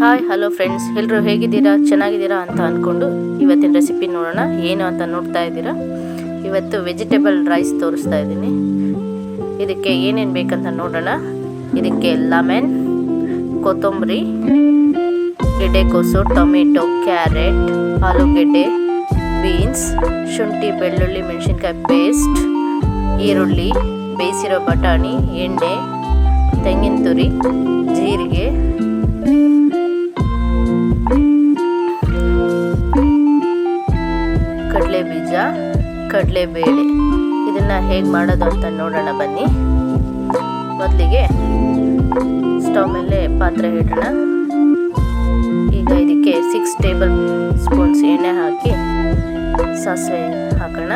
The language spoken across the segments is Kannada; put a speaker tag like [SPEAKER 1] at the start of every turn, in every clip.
[SPEAKER 1] ಹಾಯ್ ಹಲೋ ಫ್ರೆಂಡ್ಸ್ ಎಲ್ಲರೂ ಹೇಗಿದ್ದೀರಾ? ಚೆನ್ನಾಗಿದ್ದೀರಾ ಅಂತ ಅಂದ್ಕೊಂಡು ಇವತ್ತಿನ ರೆಸಿಪಿ ನೋಡೋಣ. ಏನು ಅಂತ ನೋಡ್ತಾ ಇದ್ದೀರಾ? ಇವತ್ತು ವೆಜಿಟೇಬಲ್ ರೈಸ್ ತೋರಿಸ್ತಾ ಇದ್ದೀನಿ. ಇದಕ್ಕೆ ಏನೇನು ಬೇಕಂತ ನೋಡೋಣ. ಇದಕ್ಕೆ ಲೆಮನ್ ಕೊತ್ತಂಬರಿ ಗೆಡ್ಡೆಕೋಸು ಟೊಮೆಟೊ, ಕ್ಯಾರೆಟ್, ಆಲೂಗೆಡ್ಡೆ, ಬೀನ್ಸ್, ಶುಂಠಿ, ಬೆಳ್ಳುಳ್ಳಿ, ಮೆಣಸಿನ್ಕಾಯಿ ಪೇಸ್ಟ್ ಈರುಳ್ಳಿ, ಬೇಯಿಸಿರೋ ಬಟಾಣಿ, ಎಣ್ಣೆ, ತೆಂಗಿನ ತುರಿ, ಜೀರಿಗೆ ಬೀಜ, ಕಡಲೆಬೇಳೆ. ಇದನ್ನು ಹೇಗೆ ಮಾಡೋದು ಅಂತ ನೋಡೋಣ ಬನ್ನಿ. ಮೊದಲಿಗೆ ಸ್ಟವ್ ಮೇಲೆ ಪಾತ್ರೆ ಇಡೋಣ. ಈಗ ಇದಕ್ಕೆ ಸಿಕ್ಸ್ ಟೇಬಲ್ ಸ್ಪೂನ್ಸ್ ಎಣ್ಣೆ ಹಾಕಿ ಸಾಸಿವೆ ಹಾಕೋಣ.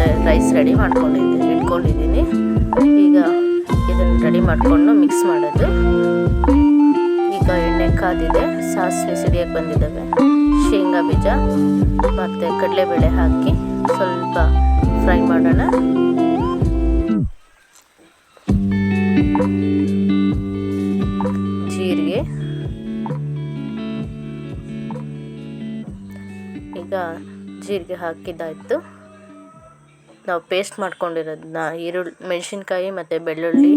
[SPEAKER 1] ನಾನು ರೈಸ್ ರೆಡಿ ಮಾಡ್ಕೊಂಡಿದ್ದೀನಿ, ಇಟ್ಕೊಂಡಿದ್ದೀನಿ. ಈಗ ಇದನ್ನು ರೆಡಿ ಮಾಡಿಕೊಂಡು ಮಿಕ್ಸ್ ಮಾಡೋದು. ಈಗ ಎಣ್ಣೆ ಕಾದಿದೆ, ಸಾಸಿವೆ ಸಿಡಿಯಕ್ಕೆ ಬಂದಿದ್ದಾವೆ. ಶೇಂಗಾ ಬೀಜ, ಮತ್ತು ಕಡಲೆಬೇಳೆ ಹಾಕಿ ಸ್ವಲ್ಪ ಫ್ರೈ ಮಾಡೋಣ. ಜೀರಿಗೆ. ಈಗ ಜೀರಿಗೆ ಹಾಕಿದ್ದಾಯಿತು. ನಾವು ಪೇಸ್ಟ್ ಮಾಡ್ಕೊಂಡಿರೋದನ್ನ ಈರುಳ್ಳಿ, ಮೆಣಸಿನ್ಕಾಯಿ ಮತ್ತು ಬೆಳ್ಳುಳ್ಳಿ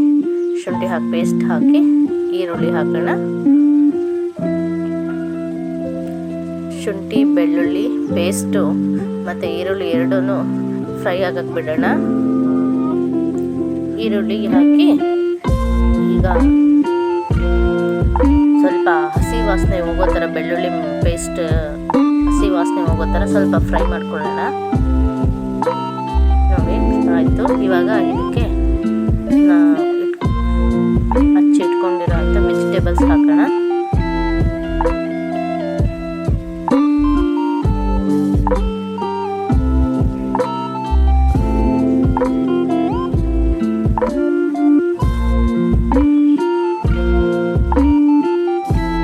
[SPEAKER 1] ಶುಂಠಿ ಹಾಕಿ ಪೇಸ್ಟ್ ಹಾಕಿ ಈರುಳ್ಳಿ ಹಾಕೋಣ. ಶುಂಠಿ, ಬೆಳ್ಳುಳ್ಳಿ ಪೇಸ್ಟು ಮತ್ತು ಈರುಳ್ಳಿ ಎರಡೂ ಫ್ರೈ ಆಗಕ್ಕೆ ಬಿಡೋಣ. ಈರುಳ್ಳಿ ಹಾಕಿ ಈಗ ಸ್ವಲ್ಪ ಹಸಿ ವಾಸನೆ ಹೋಗೋ ಥರ ಬೆಳ್ಳುಳ್ಳಿ ಪೇಸ್ಟ್ ಹಸಿ ವಾಸನೆ ಹೋಗೋ ಥರ ಸ್ವಲ್ಪ ಫ್ರೈ ಮಾಡ್ಕೊಳ್ಳೋಣ. ಆಯಿತು. ಇವಾಗ ಇದಕ್ಕೆ ಹಚ್ಚಿ ಹಚ್ಚಿಟ್ಕೊಂಡಿರೋ ಅಂಥ ವೆಜಿಟೇಬಲ್ಸ್ ಹಾಕೋಣ.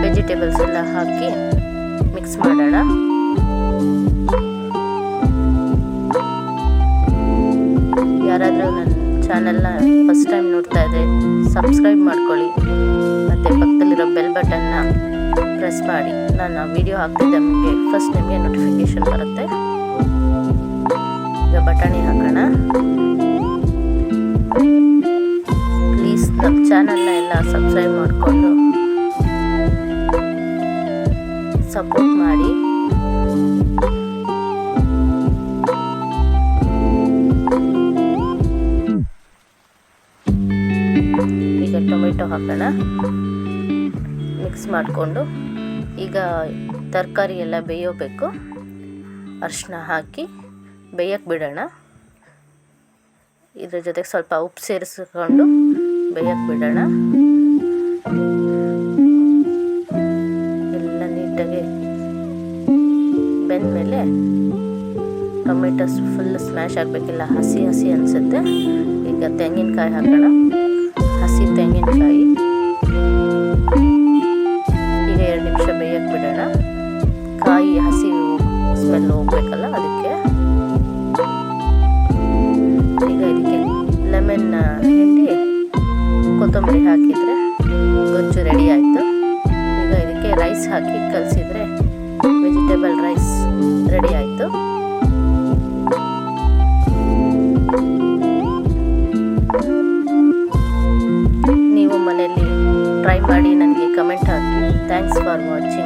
[SPEAKER 1] ವೆಜಿಟೇಬಲ್ಸ್ ಎಲ್ಲ ಹಾಕಿ ಮಿಕ್ಸ್ ಮಾಡೋಣ. ಚಾನಲ್ನ ಫಸ್ಟ್ ಟೈಮ್ ನೋಡ್ತಾ ಇದ್ದರೆ ಸಬ್ಸ್ಕ್ರೈಬ್ ಮಾಡ್ಕೊಳ್ಳಿ. ಮತ್ತು ಪಕ್ಕದಲ್ಲಿರೋ ಬೆಲ್ ಬಟನ್ನ ಪ್ರೆಸ್ ಮಾಡಿ. ನಾನು ವಿಡಿಯೋ ಹಾಕ್ತಿದ್ದೆ ನಿಮಗೆ ಫಸ್ಟ್ ನಿಮಗೆ ನೋಟಿಫಿಕೇಷನ್ ಬರುತ್ತೆ. ಈಗ ಬಟಾಣಿ ಹಾಕೋಣ. ಪ್ಲೀಸ್ ನಮ್ಮ ಚಾನಲ್ನ ಎಲ್ಲ ಸಬ್ಸ್ಕ್ರೈಬ್ ಮಾಡಿಕೊಂಡು ಸಪೋರ್ಟ್ ಮಾಡಿ. ಹಾಕೋಣ ಮಿಕ್ಸ್ ಮಾಡಿಕೊಂಡು ಈಗ ತರಕಾರಿ ಎಲ್ಲ ಬೇಯೋಬೇಕು. ಅರಿಶಿನ ಹಾಕಿ ಬೇಯಕ್ಕೆ ಬಿಡೋಣ. ಇದ್ರ ಜೊತೆಗೆ ಸ್ವಲ್ಪ ಉಪ್ಪು ಸೇರಿಸ್ಕೊಂಡು ಬೇಯಕ್ಕೆ ಬಿಡೋಣ. ಎಲ್ಲ ನೀಟಾಗಿ ಬೆಂದಮೇಲೆ ಟೊಮೆಟೊ ಫುಲ್ ಸ್ಮ್ಯಾಶ್ ಆಗಬೇಕಿಲ್ಲ. ಹಸಿ ಹಸಿ ಅನಿಸುತ್ತೆ. ಈಗ ತೆಂಗಿನಕಾಯಿ ಹಾಕೋಣ. ಹಸಿ ತೆಂಗಿನಕಾಯಿ ಈಗ ಎರಡು ನಿಮಿಷ ಬೇಯಕ್ಕೆ ಬಿಡೋಣ ಕಾಯಿ ಹಸಿ ಸ್ಮೆಲ್ ಹೋಗ್ಬೇಕಲ್ಲ ಅದಕ್ಕೆ. ಈಗ ಇದಕ್ಕೆ ಲೆಮನ್ ಹಿಂಡಿ ಕೊತ್ತಂಬರಿ ಹಾಕಿದರೆ ಗೊಜ್ಜು ರೆಡಿ ಆಯಿತು. ಈಗ ಇದಕ್ಕೆ ರೈಸ್ ಹಾಕಿ ಕಲಸಿದ್ರೆ ವೆಜಿಟೇಬಲ್ ರೈಸ್ ರೆಡಿ ಆಯಿತು. ಮಾಡಿ ನನಗೆ comment hockey. Thanks for watching